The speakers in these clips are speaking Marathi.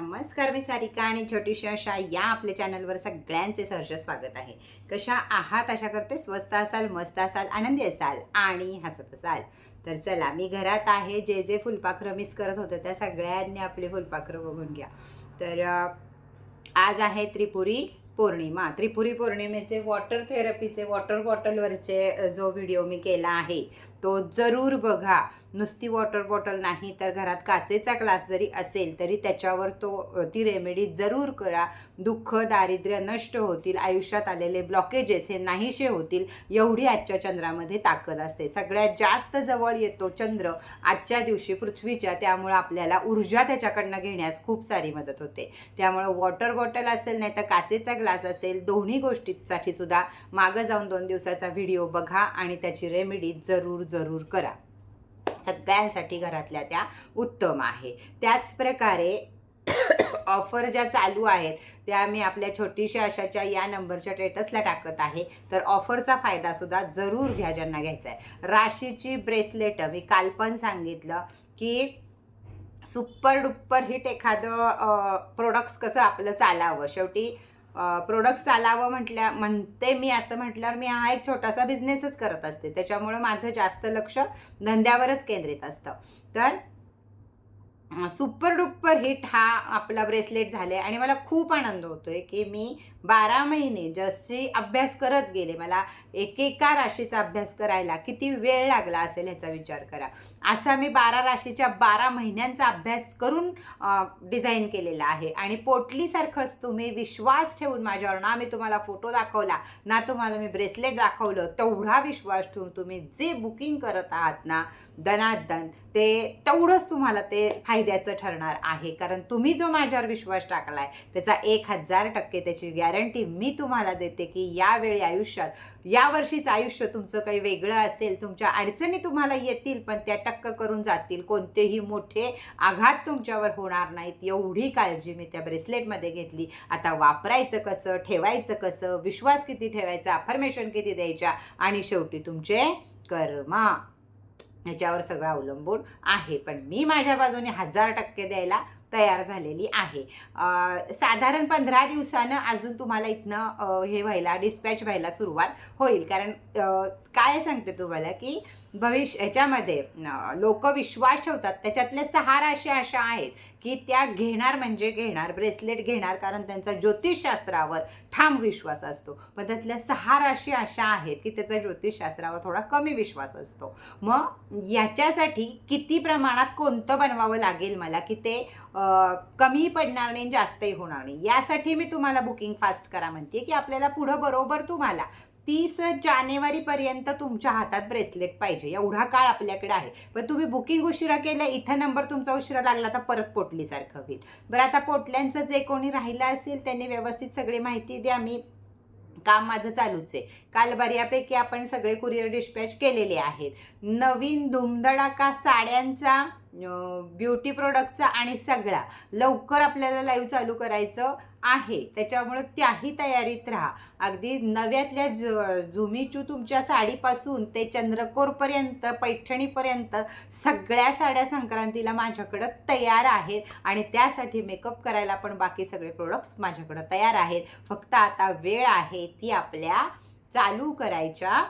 नमस्कार मी सारिका आणि छोटीशी अशा या आपल्या चॅनलवर सगळ्यांचे सहर्ष स्वागत आहे. कशा आहात? अशा करते स्वस्त असाल मस्त असाल आनंदी असाल आणि हसत असाल. तर चला मी घरात आहे. जे जे फुलपाखरं मिस करत होते त्या सगळ्यांनी आपले फुलपाखरं बघून घ्या. तर आज आहे त्रिपुरी. पौर्णिमा त्रिपुरी पौर्णिमेचे वॉटर थेरपीचे वॉटर बॉटलवरचे जो व्हिडिओ मी केला आहे तो जरूर बघा. नुसती वॉटर बॉटल नाही तर घरात काचेचा ग्लास जरी असेल तरी त्याच्यावर तो ती रेमेडी जरूर करा. दुःख दारिद्र्य नष्ट होतील आयुष्यात आलेले ब्लॉकेजेस हे नाहीसे होतील एवढी आजच्या चंद्रामध्ये ताकद असते. सगळ्यात जास्त जवळ येतो चंद्र आजच्या दिवशी पृथ्वीच्या त्यामुळं आपल्याला ऊर्जा त्याच्याकडनं घेण्यास खूप सारी मदत होते. त्यामुळं वॉटर बॉटल असेल नाही तर काचेचा ग्लास असेल दोन्ही गोष्टींसाठी सुद्धा मागं जाऊन दोन दिवसाचा व्हिडिओ बघा आणि त्याची रेमेडी जरूर जरूर करा. सगळ्यांसाठी घरातल्या त्या उत्तम आहे. त्याच प्रकारे ऑफर ज्या चालू आहेत त्या मी आपल्या छोटीशा अशाच्या या नंबरच्या स्टेटसला टाकत आहे. तर ऑफरचा फायदा सुद्धा जरूर घ्या ज्यांना घ्यायचा आहे राशीची ब्रेसलेट मी काल पण सांगितलं की सुपर डुप्पर हिट एखादं प्रोडक्ट्स कसं आपलं चालावं. शेवटी प्रोडक्ट्स चालावं म्हटल्या म्हणते मी असं म्हटल्यावर मी हा एक छोटासा बिझनेसच करत असते. त्याच्यामुळं माझं जास्त लक्ष धंद्यावरच केंद्रित असतं. तर सुपर डुप्पर हिट हा आपला ब्रेसलेट झाले आणि मला खूप आनंद होतोय की मी बारा महिने जशी अभ्यास करत गेले. मला एकेका राशीचा अभ्यास करायला किती वेळ लागला असेल ह्याचा विचार करा. असा मी बारा राशीच्या बारा महिन्यांचा अभ्यास करून डिझाईन केलेला आहे. आणि पोटलीसारखंच तुम्ही विश्वास ठेवून माझ्यावर ना मी तुम्हाला फोटो दाखवला ना तुम्हाला मी ब्रेसलेट दाखवलं तेवढा विश्वास ठेवून तुम्ही जे बुकिंग करत आहात ना दनादन ते तेवढंच तुम्हाला ते फायद्याचं ठरणार आहे. कारण तुम्ही जो माझ्यावर विश्वास टाकलाय त्याचा एक हजार टक्के त्याची गॅरंटी मी तुम्हाला देते की यावेळी आयुष्यात या वर्षीचं आयुष्य तुमचं काही वेगळं असेल तुमच्या अडचणी तुम्हाला येतील पण त्या टक्क करून जातील. कोणतेही मोठे आघात तुमच्यावर होणार नाहीत. एवढी काळजी मी त्या ब्रेसलेटमध्ये घेतली. आता वापरायचं कसं ठेवायचं कसं विश्वास किती ठेवायचा अफर्मेशन किती द्यायच्या आणि शेवटी तुमचे कर्मा. ह्याच्यावर सगळं अवलंबून आहे. पण मी माझ्या बाजूने हजार टक्के द्यायला तयार झालेली आहे. साधारण पंधरा दिवसानं अजून तुम्हाला इथनं हे व्हायला डिस्पॅच व्हायला सुरुवात होईल. कारण काय सांगते तुम्हाला की भविष्य ह्याच्यामध्ये लोक विश्वास ठेवतात. त्याच्यातल्या सहा राशी अशा आहेत की त्या घेणार म्हणजे घेणार ब्रेसलेट घेणार कारण त्यांचा ज्योतिषशास्त्रावर ठाम विश्वास असतो. पण त्यातल्या सहा राशी अशा आहेत की त्याचा ज्योतिषशास्त्रावर थोडा कमी विश्वास असतो. मग याच्यासाठी किती प्रमाणात कोणतं बनवावं लागेल मला की ते कमी पडणार नाही जास्तही होणार नाही. यासाठी मी तुम्हाला बुकिंग फास्ट करा म्हणते की आपल्याला पुढं बरोबर तुम्हाला तीस जानेवारीपर्यंत तुमच्या हातात ब्रेसलेट पाहिजे. एवढा काळ आपल्याकडे आहे. पण तुम्ही बुकिंग उशिरा केलं इथं नंबर तुमचा उशिरा लागला तर परत पोटलीसारखं होईल. बरं आता पोटल्यांचं जे कोणी राहिलं असेल त्यांनी व्यवस्थित सगळी माहिती द्या. मी काम माझं चालूच आहे. काल बऱ्यापैकी आपण सगळे कुरिअर डिस्पॅच केलेले आहेत. नवीन धुमधडाका साड्यांचा ब्युटी प्रोडक्टचा आणि सगळा. लवकर आपल्याला लाईव्ह चालू करायचं आहे. त्याच्यामुळं त्याही तयारीत राहा. अगदी नव्यातल्या ज झुमीचू तुमच्या साडीपासून ते चंद्रकोरपर्यंत पैठणीपर्यंत सगळ्या साड्या संक्रांतीला माझ्याकडं तयार आहेत. आणि त्यासाठी मेकअप करायला पण बाकी सगळे प्रोडक्ट्स माझ्याकडं तयार आहेत. फक्त आता वेळ आहे ती आपल्या चालू करायच्या.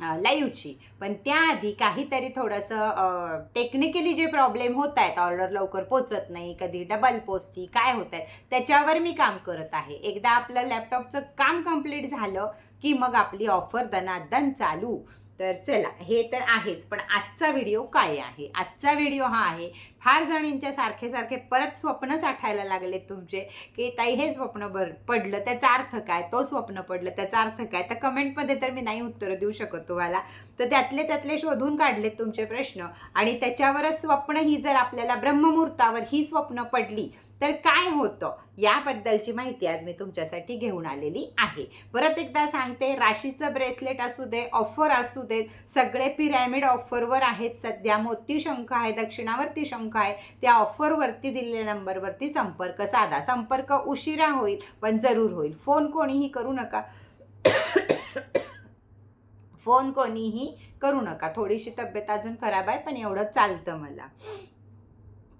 लाईव्हची. पण त्याआधी काहीतरी थोडंसं टेक्निकली जे प्रॉब्लेम होत आहेत ऑर्डर लवकर पोचत नाही कधी डबल पोचती काय होत आहेत त्याच्यावर मी काम करत आहे. एकदा आपलं लॅपटॉपचं काम कंप्लीट झालं की मग आपली ऑफर दनादन चालू. तर चला हे तर आहेच पण आजचा व्हिडिओ काय आहे? आजचा व्हिडिओ हा आहे फार जणींच्या सारखे सारखे परत स्वप्न साठायला लागले तुमचे की ताई हे स्वप्न भर पडलं त्याचा अर्थ काय? तो स्वप्न पडलं त्याचा अर्थ काय? तर कमेंटमध्ये तर मी नाही उत्तरं देऊ शकत तुम्हाला. तर त्यातले त्यातले शोधून काढलेत तुमचे प्रश्न आणि त्याच्यावरच स्वप्न ही जर आपल्याला ब्रह्ममुहूर्तावर ही स्वप्न पडली तर काय होतं? याबद्दलची माहिती आज मी तुमच्यासाठी घेऊन आलेली आहे. परत एकदा सांगते राशीचं ब्रेसलेट असू दे ऑफर असू देत सगळे पिरॅमिड ऑफरवर आहेत. सध्या मोती शंख आहे दक्षिणावरती शंख आहे. त्या ऑफरवरती दिलेल्या नंबरवरती संपर्क साधा. संपर्क उशिरा होईल पण जरूर होईल. फोन कोणीही करू नका. फोन कोणीही करू नका. थोडीशी तब्येत अजून खराब आहे पण एवढं चालतं मला.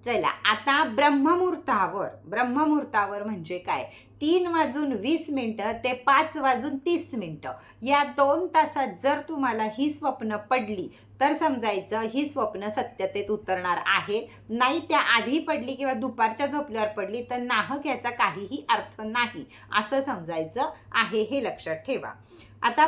चला आता ब्रह्ममुहूर्तावर. ब्रह्ममुहूर्तावर म्हणजे काय? तीन वाजून वीस मिनटं ते पाच वाजून तीस मिनटं. या दोन तासात जर तुम्हाला ही स्वप्न पडली तर समजायचं ही स्वप्न सत्यतेत उतरणार आहे. नाही त्या आधी पडली किंवा दुपारच्या झोपल्यावर पडली तर नाहक याचा काहीही अर्थ नाही. असं समजायचं आहे हे लक्षात ठेवा. आता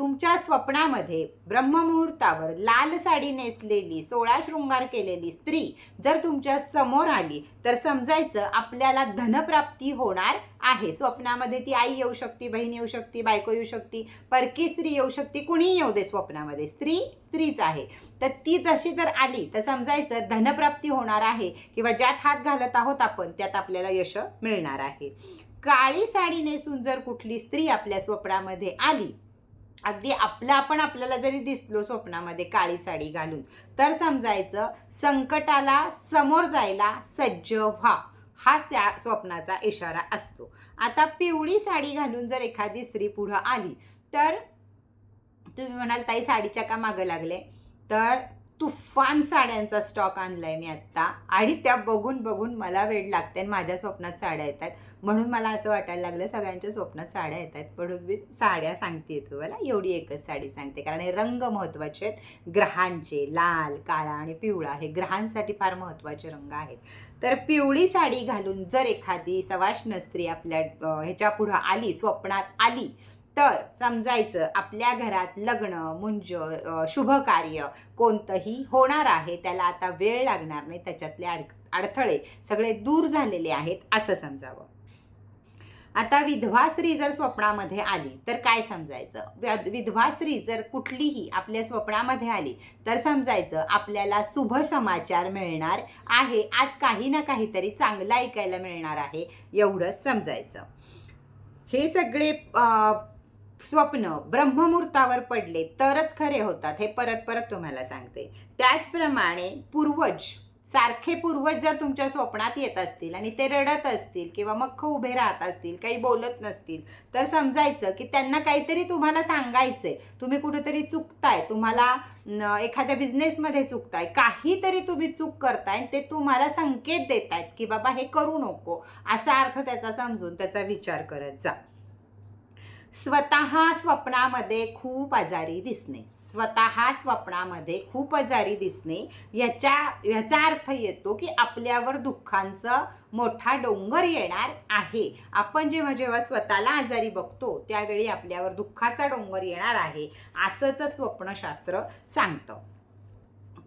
तुमच्या स्वप्नामध्ये ब्रह्ममुहूर्तावर लाल साडी नेसलेली सोळा शृंगार केलेली स्त्री जर तुमच्यासमोर आली तर समजायचं आपल्याला धनप्राप्ती होणार आहे. स्वप्नामध्ये ती आई येऊ शकते बहीण येऊ शकते बायको येऊ शकते परकी स्त्री येऊ शकते कुणीही येऊ दे स्वप्नामध्ये. स्त्री स्त्रीच आहे. तर ती जशी जर आली तर समजायचं धनप्राप्ती होणार आहे किंवा ज्यात हात घालत आहोत आपण त्यात आपल्याला यश मिळणार आहे. काळी साडी नेसून जर कुठली स्त्री आपल्या स्वप्नामध्ये आली अगदी आपलं आपण आपल्याला जरी दिसलो स्वप्नामध्ये काळी साडी घालून तर समजायचं संकटाला समोर जायला सज्ज व्हा. हाच त्या स्वप्नाचा इशारा असतो. आता पिवळी साडी घालून जर एखादी स्त्री पुढं आली तर तुम्ही म्हणाल ताई साडीच्या का मागं लागले? तर तुफान साड्यांचा स्टॉक आणलाय मी आत्ता. आणि त्या बघून बघून मला वेळ लागते आणि माझ्या स्वप्नात साड्या येतात. म्हणून मला असं वाटायला लागलं सगळ्यांच्या स्वप्नात साड्या येतात. म्हणून मी साड्या सांगते तुम्हाला. एवढी एकच साडी सांगते. कारण हे रंग महत्त्वाचे आहेत. ग्रहांचे लाल काळा आणि पिवळा हे ग्रहांसाठी फार महत्त्वाचे रंग आहेत. तर पिवळी साडी घालून जर एखादी सवाष्ण स्त्री आपल्या ह्याच्या पुढं आली स्वप्नात आली तर समजायचं आपल्या घरात लग्न मुंज शुभ कार्य कोणतंही होणार आहे त्याला आता वेळ लागणार नाही त्याच्यातले अड अडथळे सगळे दूर झालेले आहेत असं समजावं. आता विधवा स्त्री जर स्वप्नामध्ये आली तर काय समजायचं? विधवा स्त्री जर कुठलीही आपल्या स्वप्नामध्ये आली तर समजायचं आपल्याला शुभ समाचार मिळणार आहे आज काही ना काहीतरी चांगलं ऐकायला मिळणार आहे एवढंच समजायचं. हे सगळे स्वप्न ब्रह्ममुहूर्तावर पडले तरच खरे होतात हे परत परत तुम्हाला सांगते. त्याचप्रमाणे पूर्वज सारखे पूर्वज जर तुमच्या स्वप्नात येत असतील आणि ते रडत असतील किंवा मग उभे राहत असतील काही बोलत नसतील तर समजायचं की त्यांना काहीतरी तुम्हाला सांगायचंय. तुम्ही कुठेतरी चुकताय तुम्हाला एखाद्या बिझनेसमध्ये चुकताय काहीतरी तुम्ही चूक करताय ते तुम्हाला संकेत देत आहेत की बाबा हे करू नको असा अर्थ त्याचा समजून त्याचा विचार करत जा. स्वतः स्वप्नामध्ये खूप आजारी दिसणे. स्वतः स्वप्नामध्ये खूप आजारी दिसणे याच्या याचा अर्थ येतो की आपल्यावर दुःखांचं मोठा डोंगर येणार आहे. आपण जेव्हा जेव्हा स्वतःला आजारी बघतो त्यावेळी आपल्यावर दुःखाचा डोंगर येणार आहे असंच स्वप्नशास्त्र सांगतं.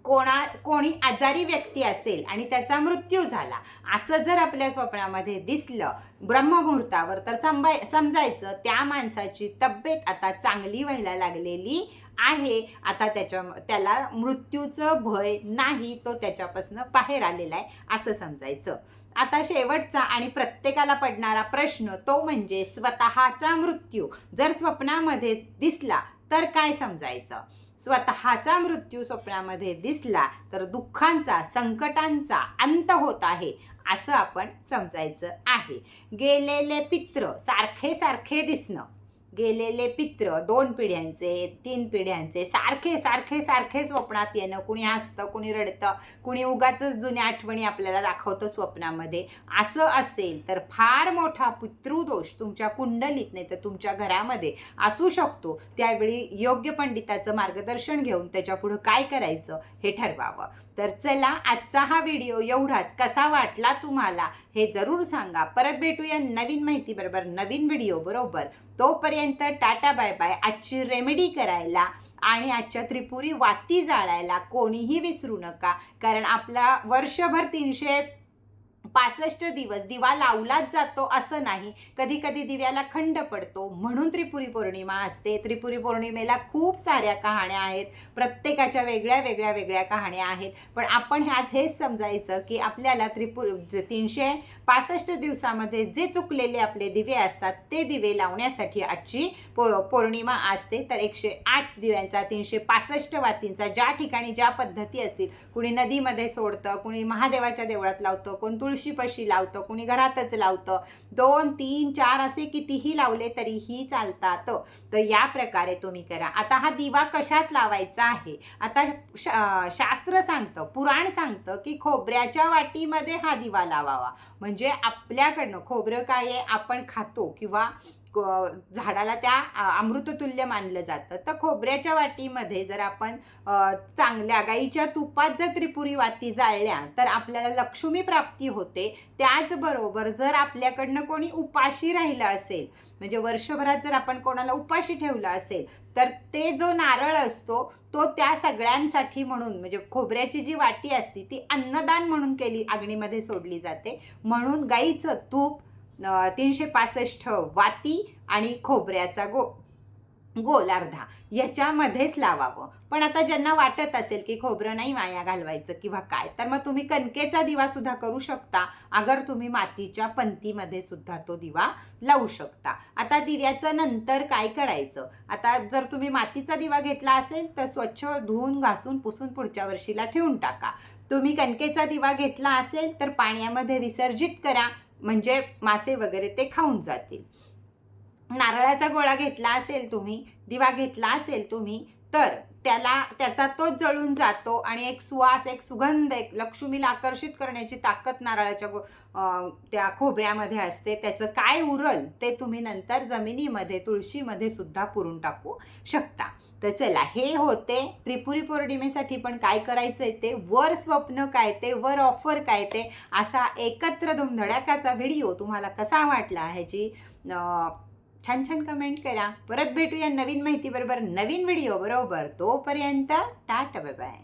कोणा कोणी आजारी व्यक्ती असेल आणि त्याचा मृत्यू झाला असं जर आपल्या स्वप्नामध्ये दिसलं ब्रह्ममुहूर्तावर तर संबाय समजायचं त्या माणसाची तब्येत आता चांगली व्हायला लागलेली आहे. आता त्याच्या त्याला मृत्यूचं भय नाही तो त्याच्यापासून बाहेर आलेला आहे असं समजायचं. आता शेवटचा आणि प्रत्येकाला पडणारा प्रश्न तो म्हणजे स्वतःचा मृत्यू. जर स्वप्नामध्ये दिसला तर काय समजायचं? स्वतःचा मृत्यू स्वप्नामध्ये दिसला तर दुःखांचा संकटांचा अंत होत आहे असं आपण समजायचं आहे. गेलेले पित्र सारखे सारखे दिसणं. गेलेले पित्र दोन पिढ्यांचे तीन पिढ्यांचे सारखे सारखे सारखे स्वप्नात येणं कुणी हसतं कुणी रडतं कुणी उगाच जुन्या आठवणी आपल्याला दाखवतं स्वप्नामध्ये. असं असेल तर फार मोठा पितृदोष तुमच्या कुंडलीत नाही तर तुमच्या घरामध्ये असू शकतो. त्यावेळी योग्य पंडिताचं मार्गदर्शन घेऊन त्याच्या पुढं काय करायचं हे ठरवावं. तर चला आजचा हा व्हिडिओ एवढाच. कसा वाटला तुम्हाला हे जरूर सांगा. परत भेटूया नवीन माहिती बरोबर नवीन व्हिडिओ बरोबर. तोपर्यंत टाटा बाय बाय आजची रेमेडी करायला आणि आजच्या त्रिपुरी वाती जाळायला कोणीही विसरू नका. कारण आपला वर्षभर तीनशे पासष्ट दिवस दिवा लावलाच जातो असं नाही. कधी कधी दिव्याला खंड पडतो. म्हणून त्रिपुरी पौर्णिमा असते. त्रिपुरी पौर्णिमेला खूप साऱ्या कहाण्या आहेत. प्रत्येकाच्या वेगळ्या वेगळ्या वेगळ्या कहाण्या आहेत. पण आपण आज हेच समजायचं की आपल्याला त्रिपुर तीनशे पासष्ट दिवसामध्ये जे चुकलेले आपले दिवे असतात ते दिवे लावण्यासाठी आजची पौ पौर्णिमा असते. तर एकशे आठ दिव्यांचा तीनशे पासष्ट वातींचा ज्या ठिकाणी ज्या पद्धती असतील कुणी नदीमध्ये सोडतं कुणी महादेवाच्या देवळात लावतं कोण तुळशी तुळशीपाशी लावतं? कुणी घरातच लावतं? दोन तीन चार असे कितीही लावले तरीही चालतात. तर या प्रकारे तुम्ही करा. आता हा दिवा कशात लावायचा आहे? आता शा शास्त्र सांगतं पुराण सांगतं की खोबऱ्याच्या वाटीमध्ये हा दिवा लावावा. म्हणजे आपल्याकडनं खोबरं काय आहे? आपण खातो किंवा झाडाला त्या अमृततुल्य मानलं जातं. तर खोबऱ्याच्या वाटीमध्ये जर आपण चांगल्या गाईच्या तुपात जर त्रिपुरी वाती जाळल्या तर आपल्याला लक्ष्मी प्राप्ती होते. त्याचबरोबर जर आपल्याकडनं कोणी उपाशी राहिलं असेल म्हणजे वर्षभरात जर आपण कोणाला उपाशी ठेवलं असेल तर ते जो नारळ असतो तो त्या सगळ्यांसाठी म्हणून म्हणजे खोबऱ्याची जी वाटी असते ती अन्नदान म्हणून केली अग्नीमध्ये सोडली जाते. म्हणून गाईचं तूप तीनशे पासष्ट वाती आणि खोबऱ्याचा गो गोल अर्धा याच्यामध्येच लावावं. पण आता ज्यांना वाटत असेल की खोबरं नाही माया घालवायचं किंवा काय तर मग तुम्ही कणकेचा दिवा सुद्धा करू शकता. अगर तुम्ही मातीच्या पंतीमध्ये सुद्धा तो दिवा लावू शकता. आता दिव्याचं नंतर काय करायचं? आता जर तुम्ही मातीचा दिवा घेतला असेल तर स्वच्छ धुवून घासून पुसून पुढच्या वर्षीला ठेवून टाका. तुम्ही कणकेचा दिवा घेतला असेल तर पाण्यामध्ये विसर्जित करा. म्हणजे मासे वगैरे ते खाऊन जातील. नारळाचा गोळा घेतला असेल तुम्ही दिवा घेतला असेल तुम्ही तर त्याला त्याचा तोच जळून जातो आणि एक सुवास एक सुगंध एक लक्ष्मीला आकर्षित करण्याची ताकद नारळाच्या गो त्या खोबऱ्यामध्ये असते. त्याचं काय उरल ते तुम्ही नंतर जमिनीमध्ये तुळशीमध्ये सुद्धा पुरून टाकू शकता. तर चला हे होते त्रिपुरी पौर्णिमेसाठी पण काय करायचंय ते वर स्वप्न काय ते वर ऑफर काय ते असा एकत्र धुमधडाकाचा व्हिडिओ तुम्हाला कसा वाटला ह्याची छान छान कमेंट करा. परत भेटूया नवीन माहितीबरोबर नवीन व्हिडिओ बरोबर. तोपर्यंत टाटा बाय बाय